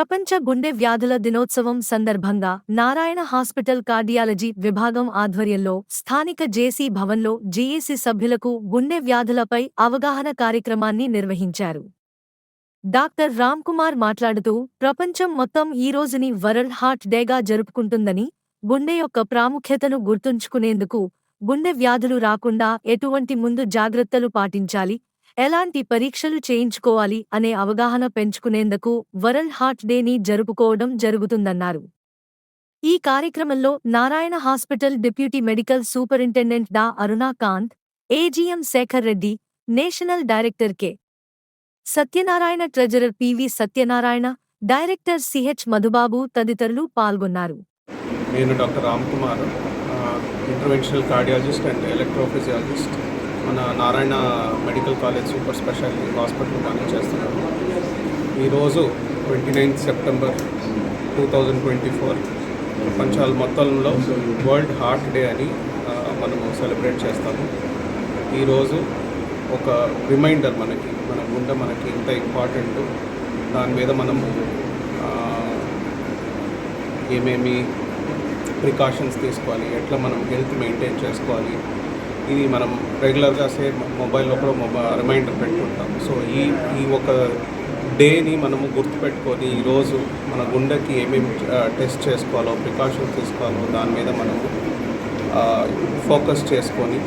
ప్రపంచ గుండె వ్యాధుల దినోత్సవం సందర్భంగా నారాయణ హాస్పిటల్ కార్డియాలజీ విభాగం ఆధ్వర్యంలో స్థానిక జేసీ భవన్లో జేఏసీ సభ్యులకు గుండె వ్యాధులపై అవగాహన కార్యక్రమాన్ని నిర్వహించారు. డాక్టర్ రామ్కుమార్ మాట్లాడుతూ ప్రపంచం మొత్తం ఈ రోజుని వరల్డ్ హార్ట్ డేగా జరుపుకుంటుందని గుండె యొక్క ప్రాముఖ్యతను గుర్తుంచుకునేందుకు గుండె వ్యాధులు రాకుండా ఎటువంటి ముందు జాగ్రత్తలు పాటించాలి ఎలాంటి పరీక్షలు చేయించుకోవాలి అనే అవగాహన పెంచుకునేందుకు వరల్డ్ హార్ట్ డేని జరుపుకోవడం జరుగుతుందన్నారు. ఈ కార్యక్రమంలో Narayana hospital deputy medical superintendent డా Aruna Kanth AGM Shekar Reddy national director K. Satyanarayana treasurer PV Satyanarayana director CH Madhubabu తదితరులు పాల్గొన్నారు. నేను doctor Ram Kumar interventional cardiologist and electrophysiologist. మన Narayana medical college super speciality hospital పనిచేస్తున్నాను ఈరోజు twenty ninth September two thousand twenty four ప్రపంచాల మొత్తంలో world heart day అని మనము celebrate చేస్తాము. ఈరోజు ఒక రిమైండర్ మనకి మన గుండె మనకి ఎంత ఇంపార్టెంట్ దాని మీద మనము ఏమేమి ప్రికాషన్స్ తీసుకోవాలి ఎట్లా మనం హెల్త్ మెయింటైన్ చేసుకోవాలి ఇది మనం రెగ్యులర్గా సే మొబైల్లో కూడా మొబైల్ రిమైండర్ పెట్టుకుంటాం. సో ఈ ఈ ఒక డేని మనము గుర్తుపెట్టుకొని ఈరోజు మన గుండెకి ఏమేమి టెస్ట్ చేసుకోవాలో ప్రికాషన్స్ తీసుకోవాలో దాని మీద మనము ఫోకస్ చేసుకొని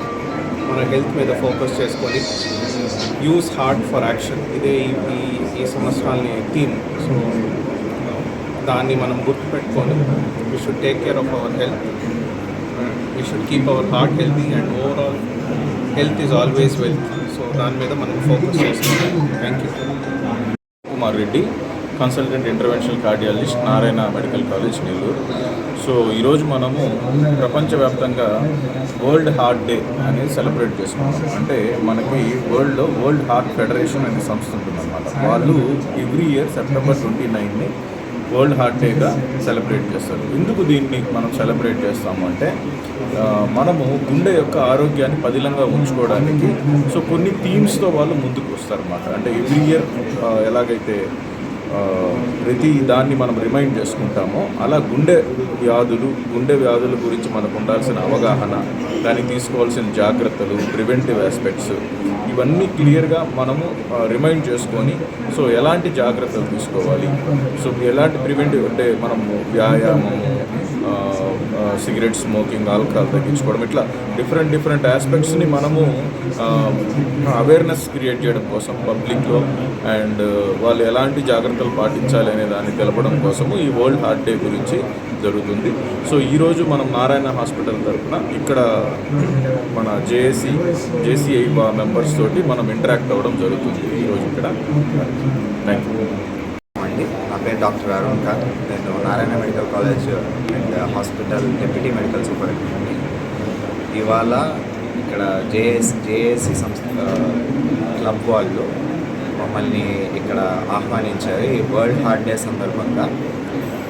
మన హెల్త్ మీద ఫోకస్ చేసుకొని యూస్ హార్ట్ ఫర్ యాక్షన్ ఇదే ఈ ఈ- ఈ సంవత్సరాలని థీమ్ సో దాన్ని మనం గుర్తుపెట్టుకొని we should take care of our health we should keep our heart healthy and overall health is always wealth so దాని మీద మనం ఫోకస్ చేసుకోవాలి thank you Kumar Reddy consultant interventional cardiologist Narayana medical college Nellore. So ఈరోజు మనము ప్రపంచవ్యాప్తంగా world heart day అనేది celebrate చేసుకున్నాం అంటే మనకి వరల్డ్లో వరల్డ్ హార్ట్ ఫెడరేషన్ అనే సంస్థ ఉంటుందన్నమాట. వాళ్ళు ఎవ్రీ ఇయర్ సెప్టెంబర్ ట్వంటీ నైన్ని వరల్డ్ హార్ట్ డేగా సెలబ్రేట్ చేస్తారు. ఎందుకు దీన్ని మనం సెలబ్రేట్ చేస్తాము అంటే మనము గుండె యొక్క ఆరోగ్యాన్ని పదిలంగా ఉంచుకోవడానికి సో కొన్ని థీమ్స్తో వాళ్ళు ముందుకు వస్తారన్నమాట. అంటే ఎవ్రీ ఇయర్ ఎలాగైతే ప్రతి దాన్ని మనం రిమైండ్ చేసుకుంటామో అలా గుండె వ్యాధులు గుండె వ్యాధుల గురించి మనకు ఉండాల్సిన అవగాహన దానికి తీసుకోవాల్సిన జాగ్రత్తలు ప్రివెంటివ్ ఆస్పెక్ట్స్ ఇవన్నీ క్లియర్గా మనము రిమైండ్ చేసుకొని సో ఎలాంటి జాగ్రత్తలు తీసుకోవాలి? సో ఎలాంటి ప్రివెంటివ్ అంటే మనము వ్యాయామం సిగరెట్ స్మోకింగ్ ఆల్కహాల్ తగ్గించుకోవడం ఇట్లా డిఫరెంట్ డిఫరెంట్ ఆస్పెక్ట్స్ని మనము అవేర్నెస్ క్రియేట్ చేయడం కోసం పబ్లిక్లో అండ్ వాళ్ళు ఎలాంటి జాగ్రత్తలు పాటించాలి అనే దాన్ని తెలపడం కోసము ఈ వరల్డ్ హార్ట్ డే గురించి జరుగుతుంది. సో ఈరోజు మనం నారాయణ హాస్పిటల్ తరఫున ఇక్కడ మన జేఏసీ జేసీఐ మెంబర్స్ తోటి మనం ఇంటరాక్ట్ అవ్వడం జరుగుతుంది ఈరోజు ఇక్కడ. థ్యాంక్ యూ నా పేరు డాక్టర్ అరుణ్ ఖాన్. నేను Narayana medical college and hospital deputy medical superintendent ఇవాళ ఇక్కడ జేఎస్ జేఏసీ సంస్థ క్లబ్ వాళ్ళు మమ్మల్ని ఇక్కడ ఆహ్వానించారు. ఈ వరల్డ్ హార్ట్ డే సందర్భంగా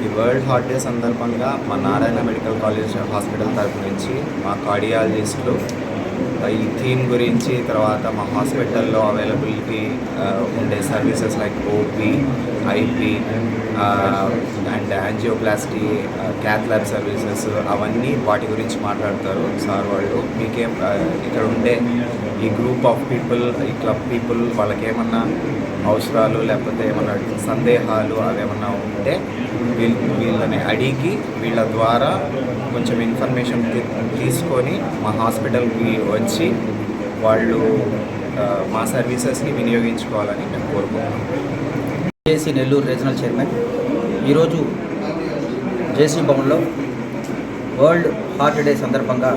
ఈ వరల్డ్ హార్ట్ డే సందర్భంగా మా నారాయణ మెడికల్ కాలేజ్ హాస్పిటల్ తరపు నుంచి మా కార్డియాలజిస్టులు ఈ థీమ్ గురించి తర్వాత మా హాస్పిటల్లో అవైలబిలిటీ ఉండే services like OP IP and angioplasty cath lab services అవన్నీ వాటి గురించి మాట్లాడతారు సార్ వాళ్ళు. మీకేం ఇక్కడ ఉండే ఈ గ్రూప్ ఆఫ్ పీపుల్ ఈ క్లబ్ పీపుల్ వాళ్ళకేమన్నా అవసరాలు లేకపోతే ఏమన్నా సందేహాలు అవేమన్నా ఉంటే వీళ్ళ వీళ్ళని అడిగి వీళ్ళ ద్వారా కొంచెం ఇన్ఫర్మేషన్ తీసుకొని మా హాస్పిటల్కి వచ్చి వాళ్ళు మా సర్వీసెస్ని వినియోగించుకోవాలని మేము కోరుకుంటున్నాం. JC Nellore regional chairman. ఈరోజు జేసీ భవన్లో వరల్డ్ హార్ట్ డే సందర్భంగా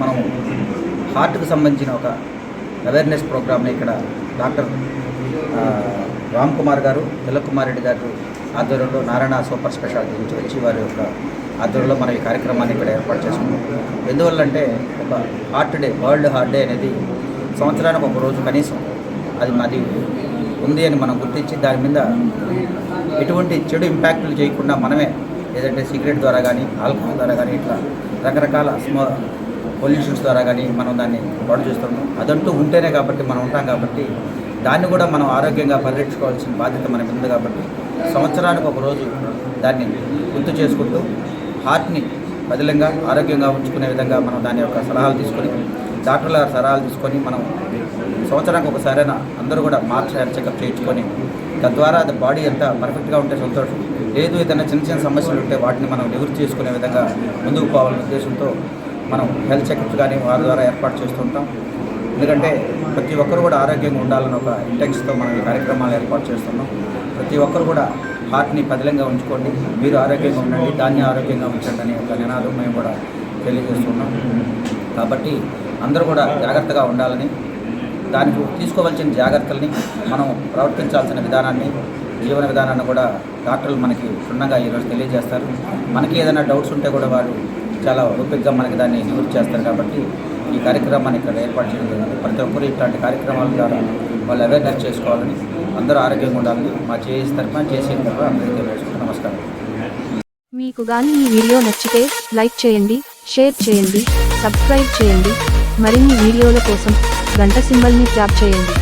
మనం హార్ట్కు సంబంధించిన ఒక అవేర్నెస్ ప్రోగ్రామ్ని ఇక్కడ డాక్టర్ రామ్ కుమార్ గారు తిలక్ రెడ్డి గారు ఆధ్వర్యంలో నారాయణ సూపర్ స్పెషాలిటీ నుంచి వచ్చి వారి యొక్క ఆధ్వర్యంలో మనం ఈ కార్యక్రమాన్ని ఇక్కడ ఏర్పాటు చేసుకున్నాం. ఎందువల్లంటే ఒక heart day world heart day అనేది సంవత్సరానికి ఒక రోజు కనీసం అది మాది ఉంది అని మనం గుర్తించి దాని మీద ఎటువంటి చెడు ఇంపాక్ట్లు చేయకుండా మనమే ఏదంటే సిగరెట్ ద్వారా కానీ ఆల్కహాల్ ద్వారా కానీ ఇట్లా రకరకాల స్మో పొల్యూషన్స్ ద్వారా కానీ మనం దాన్ని పాడు చేస్తున్నాం. అదంటూ ఉంటేనే కాబట్టి మనం ఉంటాం కాబట్టి దాన్ని కూడా మనం ఆరోగ్యంగా పరిరక్షించుకోవాల్సిన బాధ్యత మన మీద ఉంది కాబట్టి సంవత్సరానికి ఒక రోజు దాన్ని గుర్తు చేసుకుంటూ హార్ట్ని బదిలంగా ఆరోగ్యంగా ఉంచుకునే విధంగా మనం దాని యొక్క సలహాలు తీసుకొని డాక్టర్ల సలహాలు తీసుకొని మనం సంవత్సరానికి ఒకసారైనా అందరూ కూడా మార్చ్ హెల్త్ చెకప్ చేయించుకొని తద్వారా అది బాడీ ఎంత పర్ఫెక్ట్గా ఉంటే సంతోషం. లేదు ఏదైనా చిన్న చిన్న సమస్యలు ఉంటే వాటిని మనం నివృత్తి చేసుకునే విధంగా ముందుకు పోవాలనే ఉద్దేశంతో మనం హెల్త్ చెకప్స్ కానీ వారి ద్వారా ఏర్పాటు చేస్తుంటాం ఎందుకంటే ప్రతి ఒక్కరు కూడా ఆరోగ్యంగా ఉండాలని ఒక ఇంటెన్స్తో మనం ఈ కార్యక్రమాలు ఏర్పాటు చేస్తున్నాం. ప్రతి ఒక్కరు కూడా హార్ట్ని పదిలంగా ఉంచుకోండి. మీరు ఆరోగ్యంగా ఉండండి దాన్ని ఆరోగ్యంగా ఉంచండి అనే ఒక నినాదం మేము కూడా తెలియజేస్తున్నాం. కాబట్టి అందరూ కూడా జాగ్రత్తగా ఉండాలని దానికి తీసుకోవాల్సిన జాగ్రత్తల్ని మనం ప్రవర్తించాల్సిన విధానాన్ని జీవన విధానాన్ని కూడా డాక్టర్లు మనకి క్షుణ్ణంగా ఈరోజు తెలియజేస్తారు. మనకి ఏదైనా డౌట్స్ ఉంటే కూడా వారు చాలా ఓపికగా మనకి దాన్ని నివృత్తి చేస్తారు కాబట్టి ఈ కార్యక్రమాన్ని ఇక్కడ ఏర్పాటు చేయడం జరిగింది. ప్రతి ఒక్కరు ఇట్లాంటి కార్యక్రమాల ద్వారా వాళ్ళు అవేర్నెస్ చేసుకోవాలని అందరూ ఆరోగ్యంగా ఉండాలని మా చేసి తరఫున చేసే తరఫున అందరికీ నమస్కారం. మీకు కానీ ఈ వీడియో నచ్చితే లైక్ చేయండి షేర్ చేయండి సబ్స్క్రైబ్ చేయండి. మరిన్ని వీడియోల కోసం గంట సింబల్ని ట్యాప్ చేయండి.